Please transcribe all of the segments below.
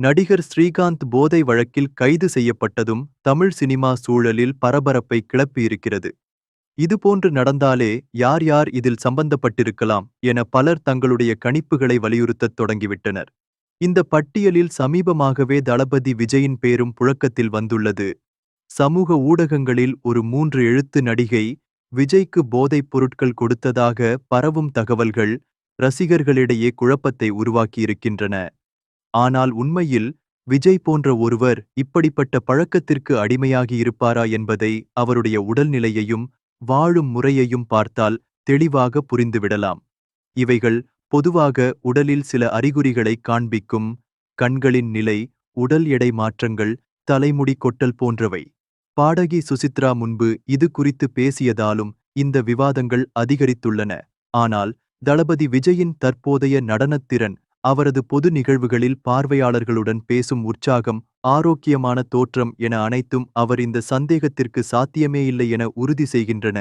நடிகர் ஸ்ரீகாந்த் போதை வழக்கில் கைது செய்யப்பட்டதும் தமிழ் சினிமா சூழலில் பரபரப்பை கிளப்பியிருக்கிறது. இதுபோன்று நடந்தாலே யார் யார் இதில் சம்பந்தப்பட்டிருக்கலாம் என பலர் தங்களுடைய கணிப்புகளை வலியுறுத்தத் தொடங்கிவிட்டனர். இந்த பட்டியலில் சமீபமாகவே தளபதி விஜயின் பேரும் புழக்கத்தில் வந்துள்ளது. சமூக ஊடகங்களில் ஒரு மூன்று எழுத்து நடிகை விஜய்க்கு போதைப் பொருட்கள் கொடுத்ததாக பரவும் தகவல்கள் ரசிகர்களிடையே குழப்பத்தை உருவாக்கியிருக்கின்றன. ஆனால் உண்மையில் விஜய் போன்ற ஒருவர் இப்படிப்பட்ட பழக்கத்திற்கு அடிமையாகி இருப்பாரா என்பதை அவருடைய உடல்நிலையையும் வாழும் முறையையும் பார்த்தால் தெளிவாக புரிந்துவிடலாம். இவைகள் பொதுவாக உடலில் சில அறிகுறிகளை காண்பிக்கும் கண்களின் நிலை உடல் எடை மாற்றங்கள் தலைமுடி கொட்டல் போன்றவை. பாடகி சுசித்ரா முன்பு இது குறித்து பேசியதாலும் இந்த விவாதங்கள் அதிகரித்துள்ளன. ஆனால் தளபதி விஜயின் தற்போதைய நடனத்திறன் அவரது பொது நிகழ்வுகளில் பார்வையாளர்களுடன் பேசும் உற்சாகம் ஆரோக்கியமான தோற்றம் என அனைத்தும் அவர் இந்த சந்தேகத்திற்கு சாத்தியமேயில்லை என உறுதி செய்கின்றன.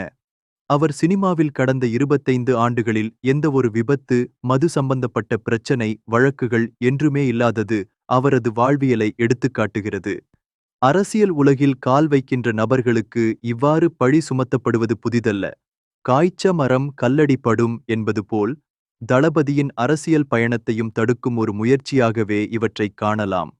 அவர் சினிமாவில் கடந்த இருபத்தைந்து ஆண்டுகளில் எந்த ஒரு விபத்து மது சம்பந்தப்பட்ட பிரச்சனை வழக்குகள் என்றுமே இல்லாதது அவரது வாழ்வியலை எடுத்துக்காட்டுகிறது அரசியல் உலகில் கால் வைக்கின்ற நபர்களுக்கு இவ்வாறு பழி சுமத்தப்படுவது புதிதல்ல. காய்ச்ச மரம் கல்லடி படும் என்பது போல் தளபதியின் அரசியல் பயணத்தையும் தடுக்கும் ஒரு முயற்சியாகவே இவற்றைக் காணலாம்.